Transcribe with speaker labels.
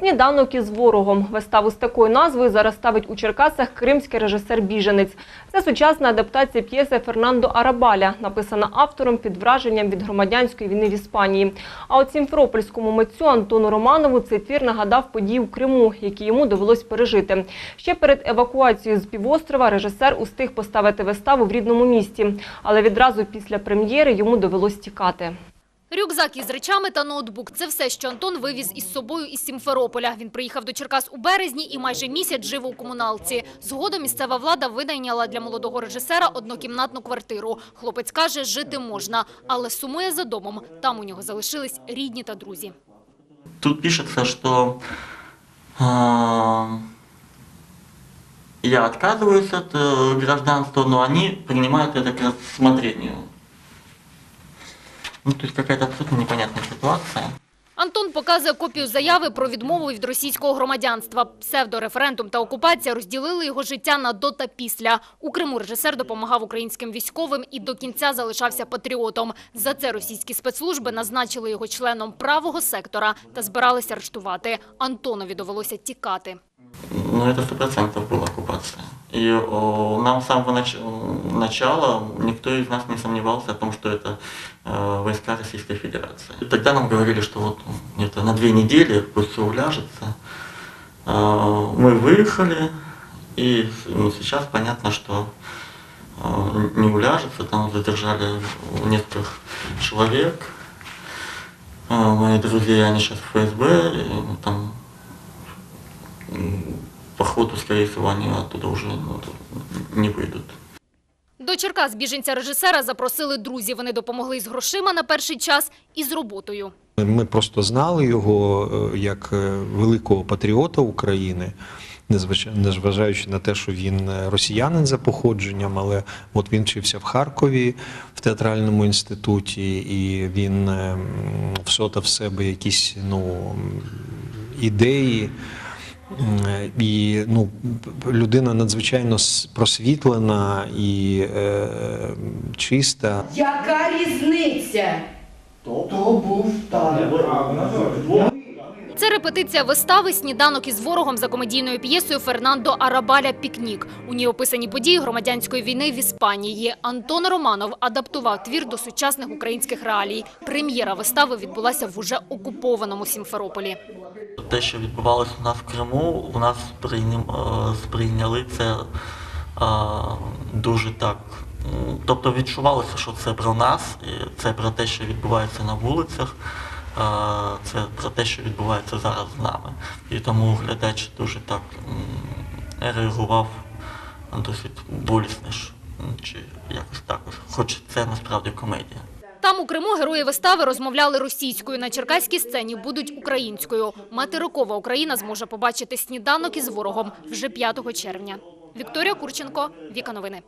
Speaker 1: Сніданок із ворогом. Виставу з такою назвою зараз ставить у Черкасах кримський режисер-біженець. Це сучасна адаптація п'єси Фернандо Арабаля, написана автором під враженням від громадянської війни в Іспанії. А от сімферопольському митцю Антону Романову цей твір нагадав події в Криму, які йому довелось пережити. Ще перед евакуацією з півострова режисер устиг поставити виставу в рідному місті, але відразу після прем'єри йому довелось тікати.
Speaker 2: Рюкзак із речами та ноутбук – це все, що Антон вивіз із собою із Сімферополя. Він приїхав до Черкас у березні і майже місяць жив у комуналці. Згодом місцева влада видайняла для молодого режисера однокімнатну квартиру. Хлопець каже, жити можна, але сумує за домом. Там у нього залишились рідні та друзі.
Speaker 3: Тут пишется, что э, я отказываюсь от э, гражданства, но они принимают это к рассмотрению. Ну, то есть какая-то абсолютно непонятная ситуация.
Speaker 2: Антон показує копію заяви про відмову від російського громадянства. Псевдореферендум та окупація розділили його життя на до та після. У Криму режисер допомагав українським військовим і до кінця залишався патріотом. За це російські спецслужби назначили його членом правого сектора та збиралися арештувати. Антонові довелося тікати.
Speaker 3: Ну, это сто процентов была оккупация. И о, нам с самого нач- начала никто из нас не сомневался о том, что это э, войска Российской Федерации. И тогда нам говорили, что вот где-то на две недели пусть все уляжется. Э, мы выехали, и ну, сейчас понятно, что э, не уляжется. Там задержали нескольких человек. Э, мои друзья, они сейчас в ФСБ, и, там походу, скорее всего, они оттуда уже ну, не выйдут.
Speaker 2: До Черкас біженця режисера запросили друзі. Вони допомогли з грошима на перший час і з роботою.
Speaker 4: Ми просто знали його е, як е, великого патріота України, незважаючи на те, що він е, росіянин за походженням, але от він вчився в Харкові в театральному інституті, і він е, всотав в себе якісь ну, ідеї. М, І ну, людина надзвичайно просвітлена і е, чиста.
Speaker 5: Яка різниця? То був танк.
Speaker 2: Це репетиція вистави «Сніданок із ворогом» за комедійною п'єсою Фернандо Арабаля «Пікнік». У ній описані події громадянської війни в Іспанії. Антон Романов адаптував твір до сучасних українських реалій. Прем'єра вистави відбулася в уже окупованому Сімферополі.
Speaker 3: Те, що відбувалося у нас в Криму, у нас е, сприйняли це е, дуже так. Тобто відчувалося, що це про нас, це про те, що відбувається на вулицях, це про те, що відбувається зараз з нами. І тому глядач дуже так реагував досить болісно, чи якось так. Хоч це насправді комедія.
Speaker 2: Там у Криму герої вистави розмовляли російською. На черкаській сцені будуть українською. Материкова Україна зможе побачити «Сніданок із ворогом» вже 5 червня. Вікторія Курченко, Віка Новини.